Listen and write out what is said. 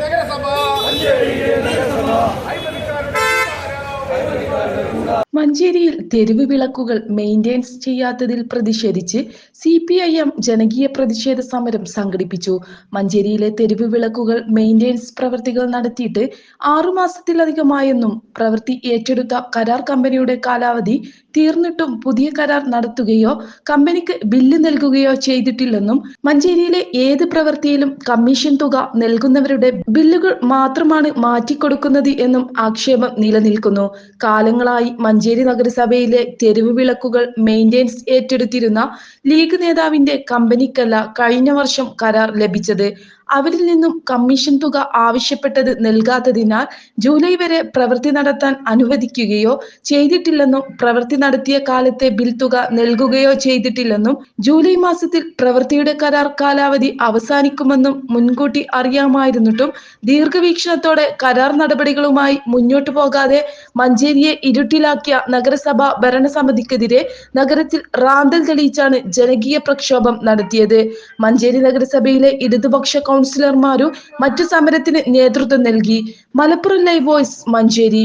ನಗರಸಭಾ മഞ്ചേരിയിൽ തെരുവ് വിളക്കുകൾ മെയിന്റെനൻസ് ചെയ്യാത്തതിൽ പ്രതിഷേധിച്ച് സി പി ഐ എം ജനകീയ പ്രതിഷേധ സമരം സംഘടിപ്പിച്ചു. മഞ്ചേരിയിലെ തെരുവ് വിളക്കുകൾ മെയിന്റെനൻസ് പ്രവൃത്തികൾ നടത്തിയിട്ട് ആറുമാസത്തിലധികമായെന്നും പ്രവൃത്തി ഏറ്റെടുത്ത കരാർ കമ്പനിയുടെ കാലാവധി തീർന്നിട്ടും പുതിയ കരാർ നടത്തുകയോ കമ്പനിക്ക് ബില്ല് നൽകുകയോ ചെയ്തിട്ടില്ലെന്നും മഞ്ചേരിയിലെ ഏത് പ്രവൃത്തിയിലും കമ്മീഷൻ തുക നൽകുന്നവരുടെ ബില്ലുകൾ മാത്രമാണ് മാറ്റിക്കൊടുക്കുന്നത് എന്നും ആക്ഷേപം നിലനിൽക്കുന്നു. കാലങ്ങളായി മഞ്ചേരി നഗരസഭയിലെ തെരുവ് വിളക്കുകൾ മെയിന്റെനൻസ് ഏറ്റെടുത്തിരുന്ന ലീഗ് നേതാവിന്റെ കമ്പനിക്കല്ല കഴിഞ്ഞ വർഷം കരാർ ലഭിച്ചത്. അവരിൽ നിന്നും കമ്മീഷൻ തുക ആവശ്യപ്പെട്ടത് നൽകാത്തതിനാൽ ജൂലൈ വരെ പ്രവൃത്തി നടത്താൻ അനുവദിക്കുകയോ ചെയ്തിട്ടില്ലെന്നും പ്രവൃത്തി നടത്തിയ കാലത്തെ ബിൽ തുക നൽകുകയോ ചെയ്തിട്ടില്ലെന്നും ജൂലൈ മാസത്തിൽ പ്രവൃത്തിയുടെ കരാർ കാലാവധി അവസാനിക്കുമെന്നും മുൻകൂട്ടി അറിയാമായിരുന്നിട്ടും ദീർഘവീക്ഷണത്തോടെ കരാർ നടപടികളുമായി മുന്നോട്ടു പോകാതെ മഞ്ചേരിയെ ഇരുട്ടിലാക്കിയ നഗരസഭ ഭരണസമിതിക്കെതിരെ നഗരത്തിൽ റാന്തൽ തെളിയിച്ചാണ് ജനകീയ പ്രക്ഷോഭം നടത്തിയത്. മഞ്ചേരി നഗരസഭയിലെ ഇടതുപക്ഷ കൗൺസിലർമാരും മറ്റു സമരത്തിന് നേതൃത്വം നൽകി. Malappuram live voice Manjeri.